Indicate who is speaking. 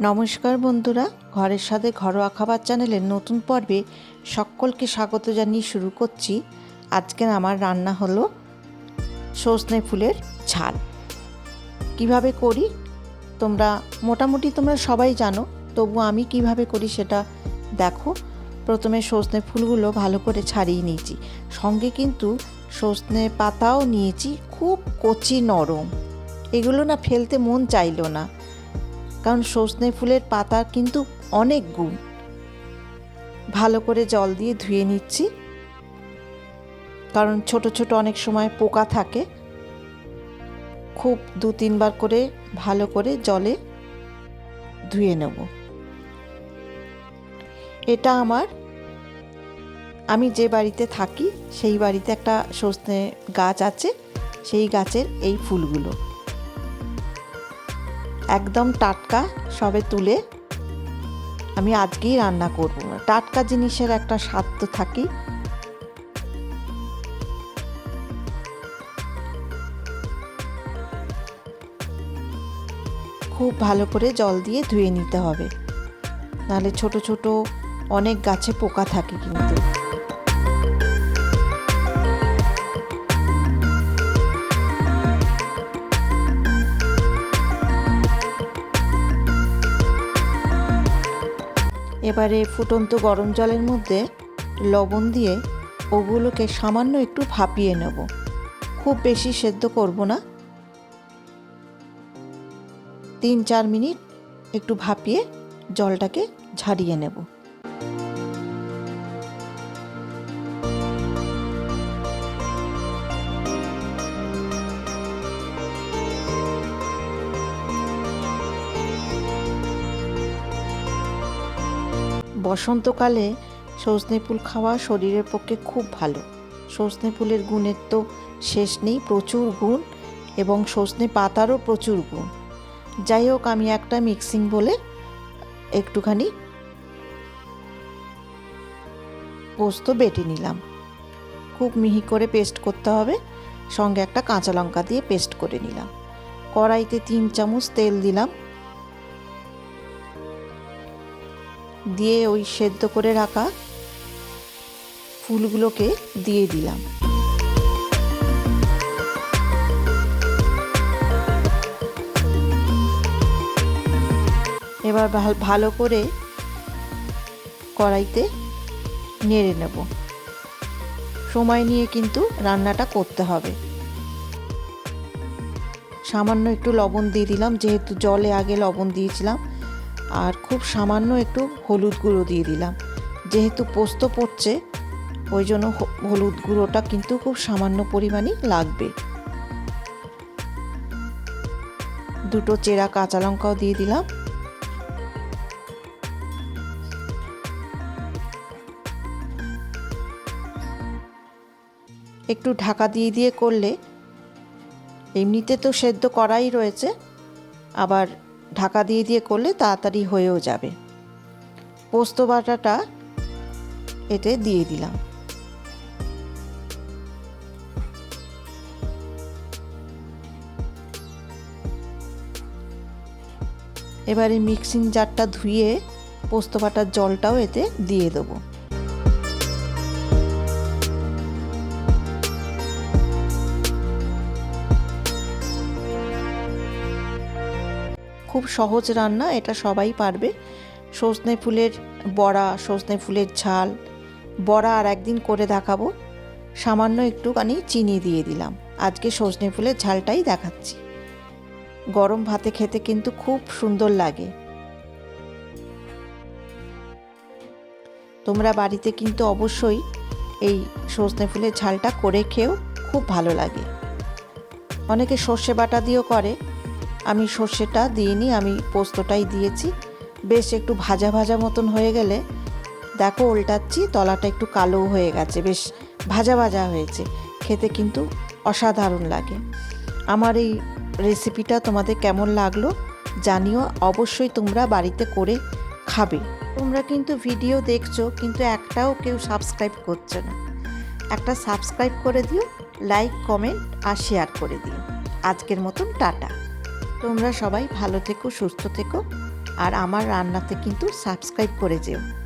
Speaker 1: নমস্কার বন্ধুরা, ঘরের সাথে ঘরোয়া খাবার চ্যানেলের নতুন পর্বে সকলকে স্বাগত জানিয়ে শুরু করছি। আজকের আমার রান্না হলো সজনে ফুলের ঝাল। কীভাবে করি? তোমরা, মোটামুটি তোমরা সবাই জানো, তবু আমি কীভাবে করি সেটা দেখো। প্রথমে সজনে ফুলগুলো ভালো করে ছাড়িয়ে নিয়েছি। সঙ্গে কিন্তু সজনে পাতাও নিয়েছি, খুব কচি নরম। এগুলো না ফেলতে মন চাইলো না। কারণ সজনে ফুলের পাতার কিন্তু অনেক গুণ। ভালো করে জল দিয়ে ধুয়ে নিচ্ছি। কারণ ছোট ছোট অনেক সময় পোকা থাকে। খুব দু তিনবার করে ভালো করে জলে ধুয়ে নেব। এটা আমার। আমি যে বাড়িতে থাকি, সেই বাড়িতে একটা সজনে গাছ আছে, সেই গাছের এই ফুলগুলো। একদম টাটকা সবে তুলে আমি আজকেই রান্না করব। টাটকা জিনিসের একটা স্বাদ তো থাকি। খুব ভালো করে জল দিয়ে ধুয়ে নিতে হবে। নাহলে ছোট ছোট অনেক গাছে পোকা থাকে কিন্তু। এবারে ফুটন্ত গরম জলের মধ্যে লবণ দিয়ে ওগুলোকে সামান্য একটু ভাপিয়ে নেব। খুব বেশি সেদ্ধ করব না। তিন চার মিনিট একটু ভাপিয়ে জলটাকে ঝাড়িয়ে নেব। বসন্তকালে সজনে ফুল খাওয়া শরীরের পক্ষে খুব ভালো। সজনে ফুলের গুণের তো শেষ নেই, প্রচুর গুণ এবং সজনে পাতারও প্রচুর গুণ। যাই হোক, আমি একটা মিক্সিং বলে একটুখানি পোস্ত বেটে নিলাম। খুব মিহি করে পেস্ট করতে হবে। সঙ্গে একটা কাঁচা লঙ্কা দিয়ে পেস্ট করে নিলাম। কড়াইতে তিন চামচ তেল দিলাম। দিয়ে ওই সেদ্ধ করে রাখা ফুলগুলোকে দিয়ে দিলাম। এবার ভালো করে কড়াইতে নেড়ে নেব। সময় নিয়ে কিন্তু রান্নাটা করতে হবে। সামান্য একটু লবণ দিয়ে দিলাম, যেহেতু জলে আগে লবণ দিয়েছিলাম। আর খুব সামান্য একটু হলুদ গুঁড়ো দিয়ে দিলাম। যেহেতু পোস্ত পড়ছে, ওই জন্য হলুদ গুঁড়োটা কিন্তু খুব সামান্য পরিমাণই লাগবে। দুটো চেরা কাঁচা লঙ্কাও দিয়ে দিলাম। একটু ঢাকা দিয়ে দিয়ে করলে, এমনিতে তো সেদ্ধ করাই রয়েছে, আবার ঢাকা দিয়ে দিয়ে করলে তাড়াতাড়ি হয়েও যাবে। পোস্ত বাটাটা এতে দিয়ে দিলাম। এবারে মিক্সিং জারটা ধুয়ে পোস্ত বাটার জলটাও এতে দিয়ে দেবো। খুব সহজ রান্না, এটা সবাই পারবে। সজনে ফুলের বড়া, সজনে ফুলের ঝাল, বড়া আর একদিন করে দেখাবো। সামান্য একটুখানি চিনি দিয়ে দিলাম। আজকে সজনে ফুলের ঝালটাই দেখাচ্ছি। গরম ভাতে খেতে কিন্তু খুব সুন্দর লাগে। তোমরা বাড়িতে কিন্তু অবশ্যই এই সজনে ফুলের ঝালটা করে খেয়েও খুব ভালো লাগে। অনেকে সর্ষে বাটা দিয়েও করে। আমি সর্ষেটা দিইনি, আমি পোস্তটাই দিয়েছি। বেশ একটু ভাজা ভাজা মতন হয়ে গেলে দেখো উল্টাচ্ছি, তলাটা একটু কালো হয়ে গেছে, বেশ ভাজা ভাজা হয়েছে। খেতে কিন্তু অসাধারণ লাগে। আমার এই রেসিপিটা তোমাদের কেমন লাগল জানিও, অবশ্যই তোমরা বাড়িতে করে খাবে। তোমরা কিন্তু ভিডিও দেখছ, কিন্তু একটাও কেউ সাবস্ক্রাইব করছ না। একটা সাবস্ক্রাইব করে দিও, লাইক, কমেন্ট আর শেয়ার করে দিও। আজকের মতন টাটা। তোমরা সবাই ভালো থেকো সুস্থ থেকো। আর আমার রান্নাতে কিন্তু সাবস্ক্রাইব করে যেও।